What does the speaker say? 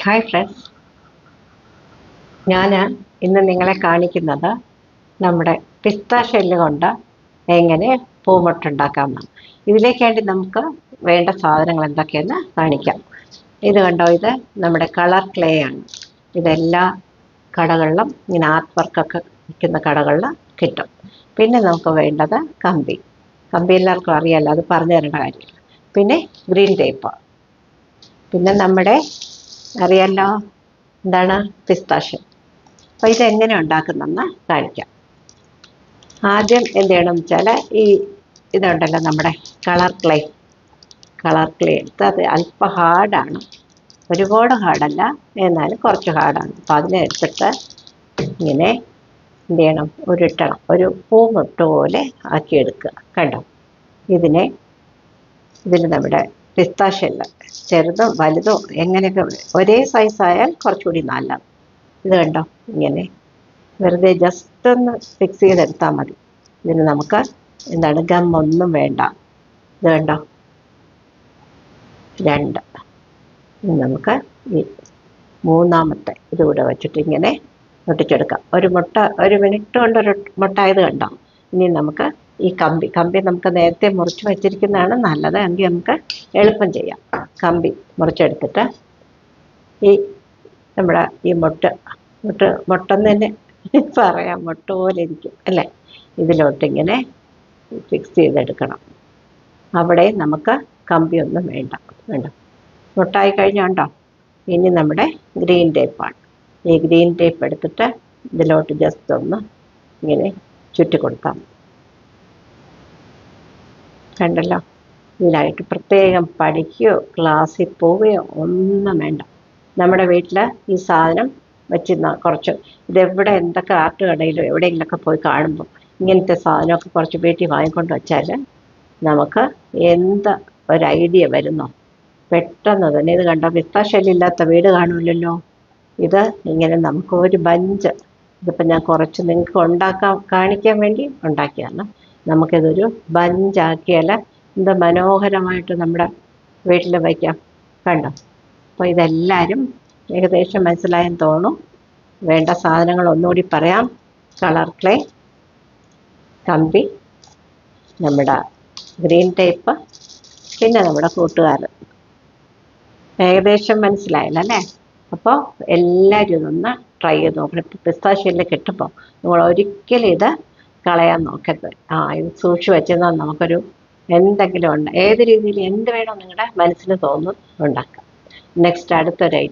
Hi friends ഞാൻ ഇന്ന് നിങ്ങളെ കാണിക്കുന്നത് നമ്മുടെ പിസ്ത ഷെല്ല് കൊണ്ട് എങ്ങനെ പൂമൊട്ടുണ്ടാക്കാമെന്ന് ഇതിലേക്ക് വേണ്ടി നമുക്ക് വേണ്ട സാധനങ്ങൾ എന്തൊക്കെയെന്ന് കാണിക്കാം. ഇത് കണ്ടോ? ഇത് നമ്മുടെ കളർ ക്ലേ ആണ്. ഇതെല്ലാ കടകളിലും ഇങ്ങനെ ആർട്ട് വർക്കൊക്കെ വിൽക്കുന്ന കടകളിൽ കിട്ടും. പിന്നെ നമുക്ക് വേണ്ടത് കമ്പി. കമ്പി എല്ലാവർക്കും അറിയാമല്ലോ അത് പറഞ്ഞു തരേണ്ട കാര്യമില്ല. പിന്നെ ഗ്രീൻ ടേപ്പ് പിന്നെ നമ്മുടെ അറിയാലോ? എന്താണ്? പിസ്താഷ്യം. അപ്പോൾ ഇതെങ്ങനെ ഉണ്ടാക്കുന്നതെന്ന് കാണിക്കാം. ആദ്യം എന്ത് ചെയ്യണം വെച്ചാൽ ഈ ഇതുണ്ടല്ലോ നമ്മുടെ കളർ ക്ലേ കളർ ക്ലേ എടുത്ത് അത് അല്പം ഹാർഡാണ് ഒരുപാട് ഹാർഡല്ല എന്നാലും കുറച്ച് ഹാർഡാണ് അപ്പോൾ അതിനെടുത്തിട്ട് ഇങ്ങനെ എന്ത് ചെയ്യണം? ഉരുട്ടണം. ഒരു പൂമുട്ട് പോലെ ആക്കിയെടുക്കുക. കണ്ടോ? ഇതിനെ ഇതിന് നമ്മുടെ പിസ്താഷ്യല്ല. ചെറുതോ വലുതോ എങ്ങനെയൊക്കെ ഒരേ സൈസ് ആയാൽ കുറച്ചുകൂടി നല്ലത്. ഇത് കണ്ടോ? ഇങ്ങനെ. വെറുതെ ജസ്റ്റ് ഒന്ന് ഫിക്സ് ചെയ്തെടുത്താൽ മതി. ഇതിന് നമുക്ക് എന്താണ് ഗം ഒന്നും വേണ്ട. ഇത് കണ്ടോ? രണ്ട്. നമുക്ക് ഈ മൂന്നാമത്തെ ഇതുകൂടെ വെച്ചിട്ട് ഇങ്ങനെ ഒട്ടിച്ചെടുക്കാം. ഒരു മുട്ട ഒരു മിനിറ്റ് കൊണ്ട് ഒരു മുട്ട ഇത് കണ്ടോ? ഇനി നമുക്ക് ഈ കമ്പി കമ്പി നമുക്ക് നേരത്തെ മുറിച്ച് വെച്ചിരിക്കുന്നതാണ് നല്ലത്. എങ്കിൽ നമുക്ക് എളുപ്പം ചെയ്യാം. കമ്പി മുറിച്ചെടുത്തിട്ട് ഈ നമ്മുടെ ഈ മുട്ട മുട്ട മുട്ടെന്ന് തന്നെ പറയാം. മുട്ട പോലെ ഇരിക്കും അല്ലേ? ഇതിലോട്ടിങ്ങനെ ഫിക്സ് ചെയ്തെടുക്കണം. അവിടെ നമുക്ക് കമ്പിയൊന്നും വേണ്ട വേണ്ട. മുട്ടായി കഴിഞ്ഞുണ്ടോ ഇനി നമ്മുടെ ഗ്രീൻ ടേപ്പാണ് ഈ ഗ്രീൻ ടേപ്പ് എടുത്തിട്ട് ഇതിലോട്ട് ജസ്റ്റ് ഒന്ന് ഇങ്ങനെ ചുറ്റി കൊടുക്കാം കണ്ടല്ലോ? ഇതിനായിട്ട് പ്രത്യേകം പഠിക്കുകയോ ക്ലാസ്സിൽ പോവുകയോ? ഒന്നും വേണ്ട. നമ്മുടെ വീട്ടിൽ ഈ സാധനം വെച്ച് ന- കുറച്ച് ഇതെവിടെ എന്തൊക്കെ ആർട്ട് കടയിലോ എവിടെയെങ്കിലുമൊക്കെ പോയി കാണുമ്പോൾ ഇങ്ങനത്തെ സാധനമൊക്കെ കുറച്ച് വീട്ടിൽ വാങ്ങിക്കൊണ്ട് വെച്ചാൽ നമുക്ക് എന്ത് ഒരു ഐഡിയ വരുന്നോ? പെട്ടെന്ന് തന്നെ ഇത് കണ്ടോ? വിത്താശല്യമില്ലാത്ത വീട് കാണുമല്ലോ ഇത് ഇങ്ങനെ നമുക്ക് ഒരു ബഞ്ച്. ഇതിപ്പോൾ ഞാൻ കുറച്ച് നിങ്ങൾക്ക് ഉണ്ടാക്കാൻ കാണിക്കാൻ വേണ്ടി ഉണ്ടാക്കിയതാണ്. നമുക്കിതൊരു ബഞ്ചാക്കിയാൽ എന്ത് മനോഹരമായിട്ട് നമ്മുടെ വീട്ടിൽ വയ്ക്കാം കണ്ടോ? അപ്പോൾ ഇതെല്ലാവരും ഏകദേശം മനസ്സിലായെന്ന് തോന്നും വേണ്ട സാധനങ്ങൾ ഒന്നുകൂടി പറയാം. കളർ ക്ലേ കമ്പി നമ്മുടെ ഗ്രീൻ ടേപ്പ് പിന്നെ നമ്മുടെ കൂട്ടുകാരൻ. ഏകദേശം മനസ്സിലായല്ലോ അല്ലേ? അപ്പോൾ എല്ലാവരും ഇതൊന്ന് ട്രൈ ചെയ്ത് നോക്കണം. ഇപ്പോൾ പിസ്താശ്ശേരിയിൽ കിട്ടുമ്പോൾ നിങ്ങൾ ഒരിക്കലും ഇത് കളയാൻ നോക്കരുത്. ആ ഇത് സൂക്ഷിച്ചു വെച്ചെന്നാൽ നമുക്കൊരു എന്തെങ്കിലും ഉണ്ട്. ഏത് രീതിയിൽ എന്ത് വേണോ നിങ്ങളുടെ മനസ്സിന് തോന്നും ഉണ്ടാക്കാം. നെക്സ്റ്റ് അടുത്തൊരു ഐറ്റം